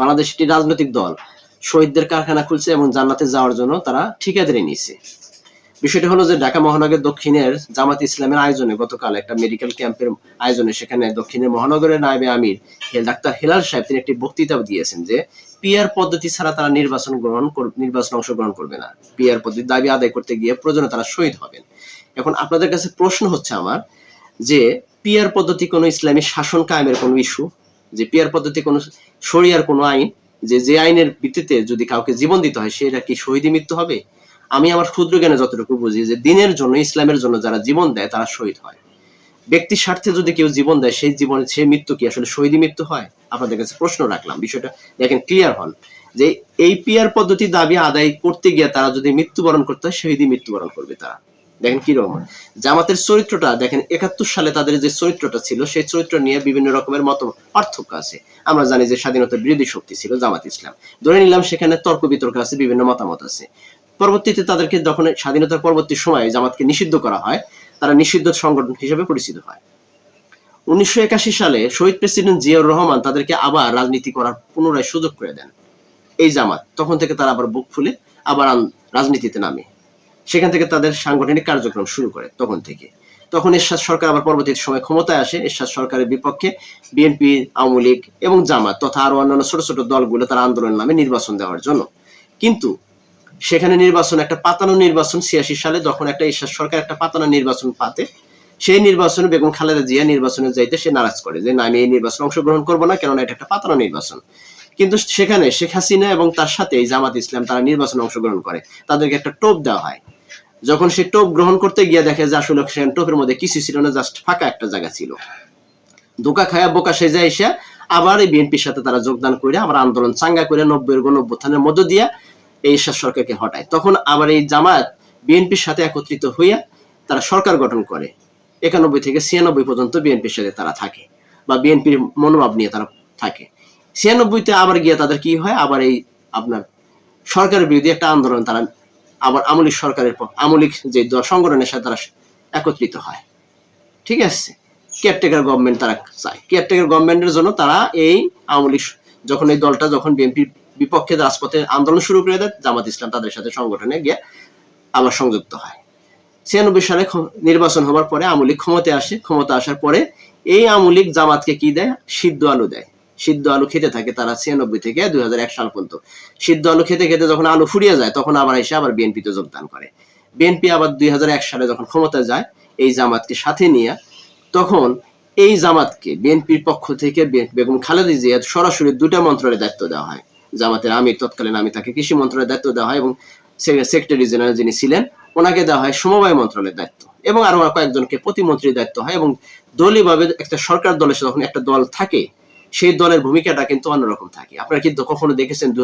বাংলাদেশ একটি রাজনৈতিক দল। শহীদদের কারখানা খুলছে এবং জান্নাতে যাওয়ার জন্য তারা ঠিকাদারি নিয়েছে। বিষয়টা হলো যে ঢাকা মহানগরের দক্ষিণের জামাত ইসলামের আয়োজনে গতকাল একটা মেডিকেল ক্যাম্পের আয়োজনে সেখানে দক্ষিণের মহানগরের নায়েবে আমির ডাক্তার হেলাল সাহেব তিনি একটি বক্তৃতা দিয়েছেন যে পিআর পদ্ধতি ছাড়া তারা নির্বাচন গ্রহণ নির্বাচনে অংশগ্রহণ করবে না। পিআর পদ্ধতি দাবি আদায় করতে গিয়ে প্রয়োজনে তারা শহীদ হবেন। এখন আপনাদের কাছে প্রশ্ন হচ্ছে আমার যে পিআর পদ্ধতি কোনো ইসলামী শাসন কায়েমের কোনো ইস্যু? যে পিআর পদ্ধতি কোনো শরিয়ার কোনো আইন, যে যে আইনের ভিত্তিতে যদি কাউকে জীবন দিতে হয়, সেটা কি শহীদি মৃত্যু হবে? আমি আমার ক্ষুদ্র জ্ঞানে যতটুকু বুঝি যে দিনের জন্য, ইসলামের জন্য যারা জীবন দেয়, তারা শহীদ হয়। ব্যক্তির স্বার্থে যদি কেউ জীবন দেয়, সেই জীবন সেই মৃত্যু কি আসলে শহীদি মৃত্যু হয়? আপনাদের কাছে প্রশ্ন রাখলাম, বিষয়টা দেখেন ক্লিয়ার হন। যে এই পিয়ার পদ্ধতি দাবি আদায় করতে গিয়ে তারা যদি মৃত্যুবরণ করতে হয় শহীদি মৃত্যুবরণ করবে তারা। দেখেন কি রকম? জামাতের চরিত্রটা দেখেন, একাত্তর সালে তাদের যে চরিত্রটা ছিল, সেই চরিত্র নিয়ে বিভিন্ন রকমের মত পার্থক্য আছে। আমরা জানি যে স্বাধীনতা বিরোধী শক্তি ছিল জামাত ইসলাম। ধরে নিলাম সেখানে তর্ক বিতর্ক আছে, বিভিন্ন মতামত আছে। পরবর্তীতে তাদেরকে যখন স্বাধীনতার পরবর্তী সময়ে জামাতকে নিষিদ্ধ করা হয়, তারা নিষিদ্ধ সংগঠন হিসেবে পরিচিত হয়। উনিশশো একাশি সালে শহীদ প্রেসিডেন্ট জিয়াউর রহমান তাদেরকে আবার রাজনীতি করার পুনরায় সুযোগ করে দেন। এই জামাত, তখন থেকে তারা আবার বুক ফুলে আবার রাজনীতিতে নামে। সেখান থেকে তাদের সাংগঠনিক কার্যক্রম শুরু করে তখন থেকে। তখন এরশাদ সরকার আবার পরবর্তী সময় ক্ষমতায় আসে, এরশাদ সরকারের বিপক্ষে বিএনপি, আওয়ামী লীগ এবং জামাত তথা আরও অন্যান্য ছোট ছোট দলগুলো তারা আন্দোলন নামে নির্বাচন দেওয়ার জন্য। কিন্তু সেখানে নির্বাচন, একটা পাতানো নির্বাচন ছিয়াশি সালে যখন একটা এরশাদ সরকার একটা পাতানো নির্বাচন পাতে, সেই নির্বাচনে বেগম খালেদা জিয়া নির্বাচনে যাইতে সে নারাজ করে যে, না, আমি এই নির্বাচনে অংশগ্রহণ করব না, কেননা এটা একটা পাতানো নির্বাচন। কিন্তু সেখানে শেখ হাসিনা এবং তার সাথে জামাত ইসলাম তারা নির্বাচনে অংশগ্রহণ করে। তাদেরকে একটা টোপ দেওয়া হয়। যখন সে টোপ গ্রহণ করতে গিয়ে দেখে যে আসলে সেখানে টোপের মধ্যে কিছু ছিল না জাস্ট ফাঁকা একটা জায়গা ছিল। ধোকা খায়া বোকা সেজে এসে আবার এই বিএনপির সাথে তারা যোগদান করে আবার আন্দোলন চাঙ্গা করে নব্বই গণঅভ্যুত্থানের মধ্য দিয়ে এই সরকারকে হটায়। তখন আবার এই জামাত বিএনপির সাথে একত্রিত হইয়া তারা সরকার গঠন করে। একানব্বই থেকে ছিয়ানব্বই পর্যন্ত বিএনপির সাথে তারা থাকে বা বিএনপির মনোভাব নিয়ে তারা থাকে। ছিয়ানব্বইতে আবার গিয়ে তাদের কি হয়? আবার এই আপনার সরকারের বিরুদ্ধে একটা আন্দোলন তারা আবার আমলিক সরকারের আমলিক যে সংগঠনের সাথে তারা একত্রিত হয়। ঠিক আছে? কেয়ারটেকার গভর্নমেন্ট তারা চায়। কেয়ারটেকার গভর্নমেন্টের জন্য তারা এই আওয়ামী যখন এই দলটা যখন বিএনপির বিপক্ষে রাজপথে আন্দোলন শুরু করে দেয়, জামাত ইসলাম তাদের সাথে সংগঠনে গিয়ে আবার সংযুক্ত হয়। ছিয়ানব্বই সালে নির্বাচন হওয়ার পরে আওয়ামী লীগ ক্ষমতায় আসে। ক্ষমতা আসার পরে এই আওয়ামী লীগ জামাতকে কি দেয়? সিদ্ধ আলু দেয়। সিদ্ধ আলু খেতে থাকে তারা ছিয়ানব্বই থেকে দুই হাজার এক সাল পর্যন্ত। সিদ্ধ আলু খেতে খেতে যখন আলু ফুরিয়ে যায়, তখন আবার এসে আবার বিএনপিতে যোগদান করে। বিএনপি আবার দুই হাজার এক সালে যখন ক্ষমতায় যায়, এই জামাতকে সাথে নিয়ে তখন এই জামাতকে বিএনপির পক্ষ থেকে বেগম খালেদা জিয়া সরাসরি দুটা মন্ত্রণালয়ের দায়িত্ব দেওয়া হয়। জামাতের আমির তৎকালীন আমি তাকে কৃষি মন্ত্রণালয়ের দায়িত্ব দেওয়া হয় এবং সেক্রেটারি জেনারেল যিনি ছিলেন, ওনাকে দেওয়া হয় সমবায় মন্ত্রণালয়ের দায়িত্ব এবং আরও কয়েকজনকে প্রতিমন্ত্রীর দায়িত্ব হয় এবং দলীয়ভাবে একটা সরকার দলের যখন একটা দল থাকে সেই দলের ভূমিকাটা কিন্তু অন্যরকম থাকে। আপনারা কিন্তু কখনো দেখেছেন দু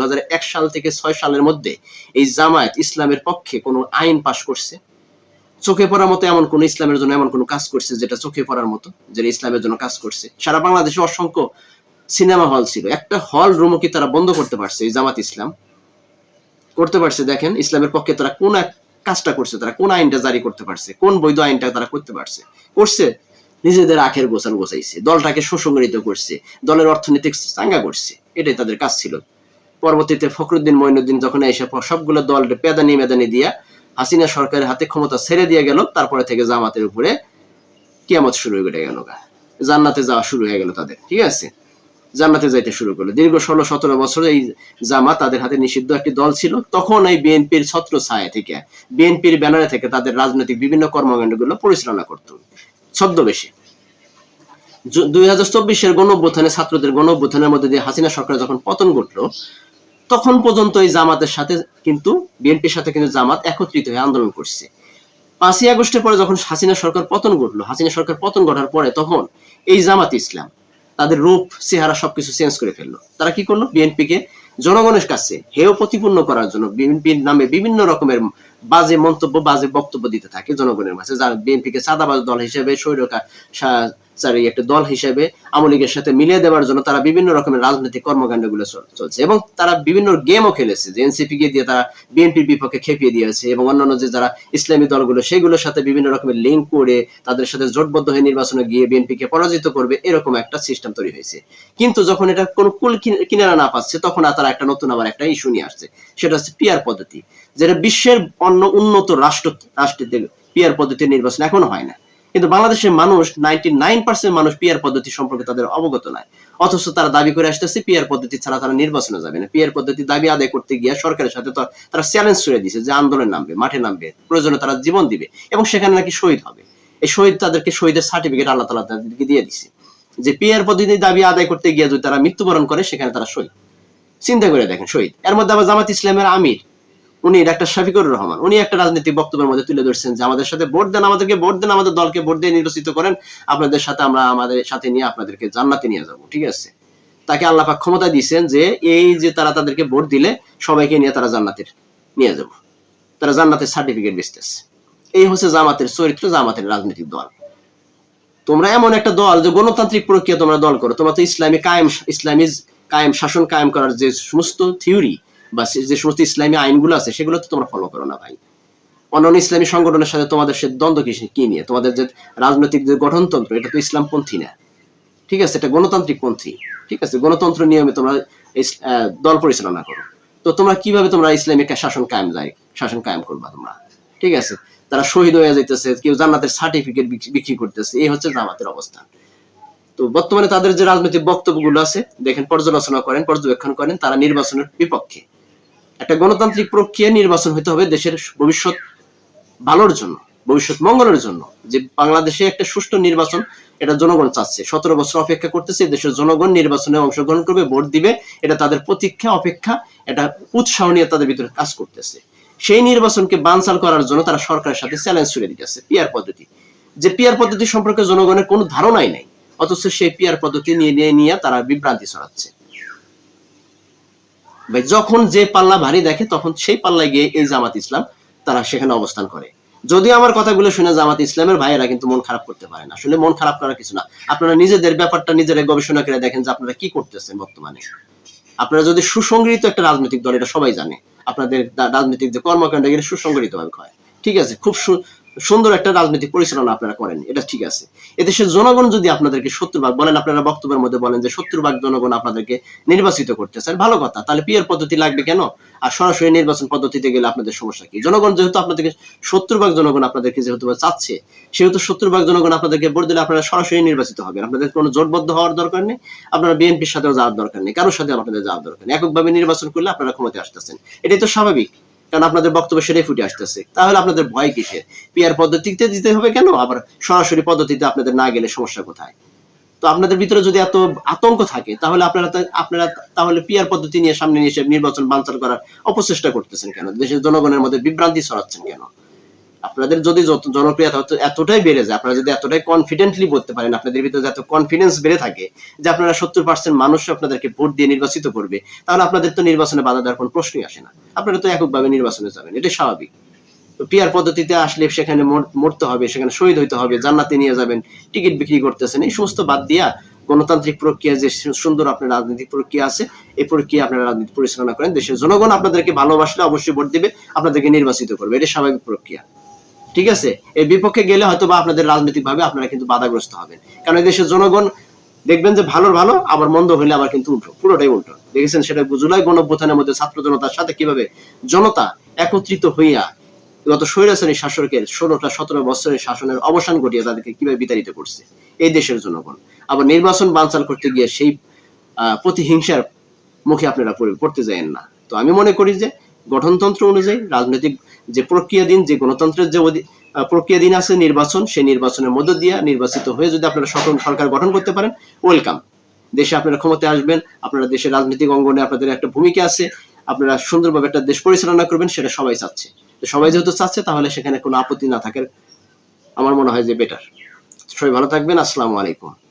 সাল থেকে ছয় সালের মধ্যে এই জামায়াত ইসলামের পক্ষে কোনো আইন পাশ করছে? চোখে পড়ার মতো এমন কোন ইসলামের জন্য এমন কোন কাজ করছে যেটা চোখে পড়ার মতো, যেটা ইসলামের জন্য কাজ করছে? সারা বাংলাদেশে অসংখ্য সিনেমা হল ছিল। একটা হল রুমও কি তারা বন্ধ করতে পারছে এই জামাত ইসলাম? করতে পারছে। দেখেন, ইসলামের পক্ষে তারা কোন কাজটা করছে? তারা কোন আইনটা জারি করতে পারছে? কোন বৈধ আইনটা তারা করতে পারছে? করছে? নিজেদের আখের গোছান গোছাইছে, দলটাকে সুসংগঠিত করছে, দলের অর্থনৈতিক চাঙ্গা করছে, এটাই তাদের কাজ ছিল। পরবর্তীতে ফখরুদ্দিন মঈনুদ্দিন যখন এসে সবগুলো দল পেদানি মেদানি দিয়া হাসিনা সরকারের হাতে ক্ষমতা ছেড়ে দিয়ে গেল, তারপরে থেকে জামাতের উপরে কিয়ামত শুরু হয়ে গেল। জান্নাতে যাওয়া শুরু হয়ে গেল তাদের, ঠিক আছে? জান্নাতে যাইতে শুরু করল। দীর্ঘ ষোলো, সতেরো বছর এই জামাত তাদের হাতে নিষিদ্ধ একটি দল ছিল। তখন এই বিএনপির ছত্র ছায়া থেকে, বিএনপির ব্যানারে থেকে তাদের রাজনৈতিক বিভিন্ন কর্মকাণ্ডগুলো পরিচালনা করত। ছদ্মবেশে দুই হাজার চব্বিশের গণ অভ্যুত্থানে ছাত্রদের গণঅভ্যুত্থানের মধ্যে দিয়ে হাসিনা সরকার যখন পতন ঘটলো, তখন পর্যন্ত এই জামাতের সাথে কিন্তু, বিএনপির সাথে কিন্তু জামাত একত্রিত হয়ে আন্দোলন করছে। পাঁচই আগস্টের পরে যখন হাসিনা সরকার পতন ঘটলো, হাসিনা সরকার পতন ঘটার পরে তখন এই জামাত ইসলাম তাদের রূপ, চেহারা সবকিছু চেঞ্জ করে ফেলল। তারা কি করল? বিএনপিকে জনগণের কাছে হেয় প্রতিপূর্ণ করার জন্য বিএনপির নামে বিভিন্ন রকমের বাজে মন্তব্য, বাজে বক্তব্য দিতে থাকে জনগণের মাঝে, যারা বিএনপিকে চাঁদাবাজ দল হিসেবে স্বৈরকারী একটা দল হিসেবে আওয়ামী লীগের সাথে মিলিয়ে দেওয়ার জন্য তারা বিভিন্ন রকমের রাজনৈতিক কর্মকাণ্ডগুলো চল- চলছে এবং তারা বিভিন্ন গেমও খেলেছে। যে এনসিপি কে দিয়ে তারা বিএনপির বিপক্ষে খেপিয়ে দিয়েছে এবং অন্যান্য যে যারা ইসলামী দলগুলো, সেগুলোর সাথে বিভিন্ন রকমের লিঙ্ক করে তাদের সাথে জোটবদ্ধ হয়ে নির্বাচনে গিয়ে বিএনপিকে পরাজিত করবে, এরকম একটা সিস্টেম তৈরি হয়েছে। কিন্তু যখন এটা কোনো কুল কিনারা না পাচ্ছে, তখন তারা একটা নতুন আবার একটা ইস্যু নিয়ে আসছে। সেটা হচ্ছে পিয়ার পদ্ধতি। যেটা বিশ্বের অন্য উন্নত রাষ্ট্র রাষ্ট্রতে পিয়ার পদ্ধতির নির্বাচন এখনও হয় না। কিন্তু বাংলাদেশের মানুষ নাইনটি নাইন পার্সেন্ট মানুষ পিয়ার পদ্ধতি সম্পর্কে তাদের অবগত নয়। অথচ তারা দাবি করে আসতেছে পিয়ার পদ্ধতি ছাড়া তারা নির্বাচনে যাবে না। পিয়ার পদ্ধতি দাবি আদায় করতে গিয়ে সরকারের সাথে তারা চ্যালেঞ্জ করে দিয়েছে যে আন্দোলন নামবে, মাঠে নামবে, প্রয়োজনে তারা জীবন দিবে এবং সেখানে নাকি শহীদ হবে। এই শহীদ তাদেরকে শহীদের সার্টিফিকেট আল্লাহ তালা তাদেরকে দিয়ে দিছে। যে পিয়ার পদ্ধতি দাবি আদায় করতে গিয়ে যদি তারা মৃত্যুবরণ করে, সেখানে তারা শহীদ। চিন্তা করে দেখেন, শহীদ। এর মধ্যে আবার জামাত ইসলামের আমির। উনি ডাক্তার শফিকুর রহমান, উনি একটা রাজনৈতিক বক্তব্যের মধ্যে তুলে ধরছেন যে আমাদের সাথে ভোট দেন, আমাদেরকে ভোট দেন, আমাদের দলকে ভোট দিয়ে নির্বাচিত করেন, আপনাদের সাথে আমরা আমাদের সাথে নিয়ে আপনাদেরকে জান্নাতে নিয়ে যাব, ঠিক আছে? তাকে আল্লাহ পাক ক্ষমতা দিয়েছেন যে এই যে তারা তাদেরকে ভোট দিলে সবাইকে নিয়ে তারা জান্নাতের নিয়ে যাব। তারা জান্নাতের সার্টিফিকেট বেচতেছে। এই হচ্ছে জামাতের চরিত্র, জামাতের রাজনৈতিক দল। তোমরা এমন একটা দল যে গণতান্ত্রিক প্রক্রিয়া তোমরা দল করো, তোমরা তো ইসলামী কায়েম ইসলামী কায়েম শাসন কায়েম করার যে সমস্ত থিওরি বা যে সমস্ত ইসলামী আইনগুলো আছে, সেগুলো তো তোমরা ফলো করো না ভাই। অন্যান্য ইসলামী সংগঠনের সাথে তোমাদের সে দ্বন্দ্ব কি কি নিয়ে? তোমাদের যে রাজনৈতিক যে গঠনতন্ত্র, এটা তো ইসলামপন্থী না। ঠিক আছে? এটা গণতান্ত্রিক পন্থী ঠিক আছে? গণতন্ত্র নিয়মে তোমরা দল পরিচালনা করো। তো তোমরা কীভাবে তোমরা ইসলামিক শাসন কায়েম যায়, শাসন কায়েম করবা তোমরা? ঠিক আছে? তারা শহীদ হয়ে যাইতেছে, কেউ জান্নাতের সার্টিফিকেট বিক্রি করতেছে, এই হচ্ছে জামাতের অবস্থা। তো বর্তমানে তাদের যে রাজনৈতিক বক্তব্যগুলো আছে, দেখেন পর্যালোচনা করেন, পর্যবেক্ষণ করেন, তারা নির্বাচনের বিপক্ষে। একটা গণতান্ত্রিক প্রক্রিয়া নির্বাচন হতে হবে দেশের ভবিষ্যৎ ভালোর জন্য, ভবিষ্যৎ মঙ্গলের জন্য। যে বাংলাদেশে একটা সুষ্ঠু নির্বাচন, এটা জনগণ চাচ্ছে। সতেরো বছর অপেক্ষা করতেছে দেশের জনগণ নির্বাচনে অংশগ্রহণ করবে, ভোট দিবে, এটা তাদের প্রতীক্ষা, অপেক্ষা, এটা উৎসাহ নিয়ে তাদের ভিতরে কাজ করতেছে। সেই নির্বাচনকে বানচাল করার জন্য তারা সরকারের সাথে চ্যালেঞ্জ ছুড়ে দিতেছে পিয়ার পদ্ধতি। যে পিয়ার পদ্ধতি সম্পর্কে জনগণের কোনো ধারণাই নাই, অথচ সেই পিয়ার পদ্ধতি নিয়ে নিয়ে নিয়ে তারা বিভ্রান্তি ছড়াচ্ছে। যখন যে পাল্লা ভারী দেখে, তখন সেই পাল্লায় গিয়ে এই জামাত ইসলাম তারা সেখানে অবস্থান করে। যদিও আমার কথাগুলো শুনে জামাত ইসলামের ভাইয়েরা কিন্তু মন খারাপ করতে পারে না। আসলে মন খারাপ করার কিছু না। আপনারা নিজেদের ব্যাপারটা, নিজেরা গবেষণা করে দেখেন যে আপনারা কি করতেছেন বর্তমানে। আপনারা যদি সুসংগঠিত একটা রাজনৈতিক দল, এটা সবাই জানে। আপনাদের রাজনৈতিক যে কর্মকাণ্ড, এটা সুসংগঠিত ভাবে হয়। ঠিক আছে? খুব সুন্দর একটা রাজনৈতিক পরিচালনা আপনারা করেন, এটা ঠিক আছে। এদেশের জনগণ যদি আপনাদেরকে সত্তর ভাগ, বলেন আপনারা বক্তব্যের মধ্যে বলেন যে সত্তর ভাগ জনগণ আপনাদেরকে নির্বাচিত করতে চান ভালো কথা, তাহলে পিয়ার পদ্ধতি লাগবে কেন? আর সরাসরি নির্বাচন পদ্ধতিতে গেলে আপনাদের সমস্যা কি? জনগণ যেহেতু আপনাদেরকে সত্তর ভাগ জনগণ আপনাদেরকে যেহেতু চাচ্ছে, সেহেতু সত্তর ভাগ জনগণ আপনাদেরকে ভোট দিলে আপনারা সরাসরি নির্বাচিত হবেন। আপনাদের কোনো জোটবদ্ধ হওয়ার দরকার নেই, আপনারা বিএনপির সাথেও যাওয়ার দরকার নেই, কারোর সাথে আপনাদের যাওয়ার দরকার নেই। এককভাবে নির্বাচন করলে আপনারা ক্ষমতায় আসতেছেন। এটাই তো স্বাভাবিক। কারণ আপনাদের বক্তব্য সেটাই ফুটে আসতেছে। তাহলে আপনাদের ভয় কিসের? পিয়ার পদ্ধতিতে দিতে হবে কেন? আবার সরাসরি পদ্ধতিতে আপনাদের না গেলে সমস্যা কোথায়? তো আপনাদের ভিতরে যদি এত আতঙ্ক থাকে, তাহলে আপনারা আপনারা তাহলে পিয়ার পদ্ধতি নিয়ে সামনে নিয়ে এসে নির্বাচন বানচাল করার অপচেষ্টা করতেছেন কেন? দেশের জনগণের মধ্যে বিভ্রান্তি ছড়াচ্ছেন কেন? আপনাদের যদি যত জনপ্রিয়তা এতটাই বেড়ে যায়, আপনারা যদি এতটাই কনফিডেন্টলি বলতে পারেন, আপনাদের ভিতরে এত কনফিডেন্স বেড়ে থাকে যে আপনারা সত্তর পার্সেন্ট মানুষ আপনাদেরকে ভোট দিয়ে নির্বাচিত করবে, তাহলে আপনাদের তো নির্বাচনে বাধা দেওয়ার কোনো প্রশ্নই আসে না। আপনারা তো এককভাবে নির্বাচনে যাবেন, এটাই স্বাভাবিক। তো পিয়ার পদ্ধতিতে আসলে সেখানে মরতে হবে, সেখানে শহীদ হইতে হবে, জান্নাতে নিয়ে যাবেন, টিকিট বিক্রি করতেছেন, এই সমস্ত বাদ দিয়া গণতান্ত্রিক প্রক্রিয়া যে সুন্দর আপনার রাজনৈতিক প্রক্রিয়া আছে, এই প্রক্রিয়া আপনারা রাজনীতি পরিচালনা করেন, দেশের জনগণ আপনাদেরকে ভালোবাসলে অবশ্যই ভোট দিবে, আপনাদেরকে নির্বাচিত করবে এটা স্বাভাবিক প্রক্রিয়া। ঠিক আছে? এর বিপক্ষে গেলে হয়তো বা আপনাদের রাজনৈতিক ভাবে আপনারা কিন্তু বাধাগ্রস্ত হবেন। কারণ দেশের জনগণ দেখবেন যে ভালোর ভালো, আবার মন্দ হইলে আবার কিন্তু উল্টো, পুরোটাই উল্টো। দেখেছেন সেটা জুলাই গণঅভ্যুত্থানের মধ্যে ছাত্র জনতার সাথে কীভাবে জনতা একত্রিত হইয়া গত স্বৈরাচারী শাসকের ষোলোটা সতেরো বছরের শাসনের অবসান ঘটিয়ে তাদেরকে কীভাবে বিতাড়িত করছে, এই দেশের জনগণ। আবার নির্বাচন বানচাল করতে গিয়ে সেই প্রতিহিংসার মুখে আপনারা পড়ে- পড়তে যায়েন না। তো আমি মনে করি যে গঠনতন্ত্র অনুযায়ী রাজনৈতিক যে প্রক্রিয়াধীন যে গণতন্ত্রের যে প্রক্রিয়াধীন আছে নির্বাচন, সেই নির্বাচনের মধ্য দিয়ে নির্বাচিত হয়ে যদি আপনারা সকল সরকার গঠন করতে পারেন ওয়েলকাম দেশে আপনারা ক্ষমতায় আসবেন, আপনারা দেশের রাজনৈতিক অঙ্গনে আপনাদের একটা ভূমিকা আছে, আপনারা সুন্দরভাবে একটা দেশ পরিচালনা করবেন, সেটা সবাই চাচ্ছে। সবাই যেহেতু চাচ্ছে, তাহলে সেখানে কোনো আপত্তি না থাকার আমার মনে হয় যে বেটার সবাই ভালো থাকবেন, আসসালামু আলাইকুম।